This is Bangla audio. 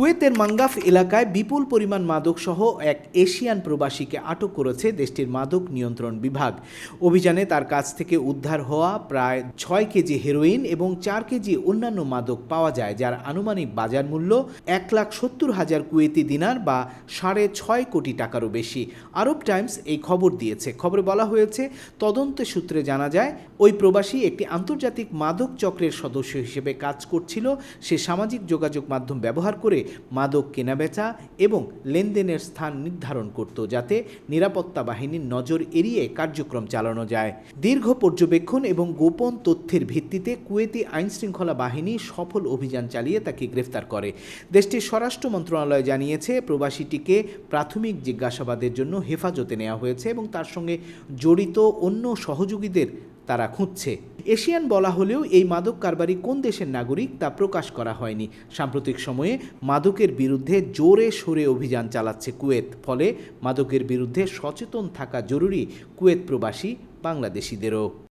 কুয়েতের মাঙ্গাফ এলাকায় বিপুল পরিমাণ মাদকসহ এক এশিয়ান প্রবাসীকে আটক করেছে দেশটির মাদক নিয়ন্ত্রণ বিভাগ। অভিযানে তার কাছ থেকে উদ্ধার হওয়া প্রায় ছয় কেজি হেরোইন এবং চার কেজি অন্যান্য মাদক পাওয়া যায়, যার আনুমানিক বাজার মূল্য এক লাখ সত্তর হাজার কুয়েতি দিনার বা সাড়ে ছয় কোটি টাকারও বেশি। আরব টাইমস এই খবর দিয়েছে। খবরে বলা হয়েছে, তদন্ত সূত্রে জানা যায়, ওই প্রবাসী একটি আন্তর্জাতিক মাদক চক্রের সদস্য হিসেবে কাজ করছিল। সে সামাজিক যোগাযোগ মাধ্যম ব্যবহার করে মাদক কেনাবেচা এবং লেনদেনের স্থান নির্ধারণ করত যাতে নিরাপত্তা বাহিনীর নজর এড়িয়ে কার্যক্রম চালানো যায়। দীর্ঘ পর্যবেক্ষণ এবং গোপন তথ্যের ভিত্তিতে কুয়েতি আইনশৃঙ্খলা বাহিনী সফল অভিযান চালিয়ে তাকে গ্রেফতার করে। দেশটির স্বরাষ্ট্র মন্ত্রণালয় জানিয়েছে, প্রবাসীটিকে প্রাথমিক জিজ্ঞাসাবাদের জন্য হেফাজতে নেওয়া হয়েছে এবং তার সঙ্গে জড়িত অন্য সহযোগীদের তারা খুঁজছে। এশিয়ান বলা হলেও এই মাদক কারবারি কোন দেশের নাগরিক তা প্রকাশ করা হয়নি। সাম্প্রতিক সময়ে মাদকের বিরুদ্ধে জোরে সোরে অভিযান চালাচ্ছে কুয়েত, ফলে মাদকের বিরুদ্ধে সচেতন থাকা জরুরি কুয়েত প্রবাসী বাংলাদেশিদেরও।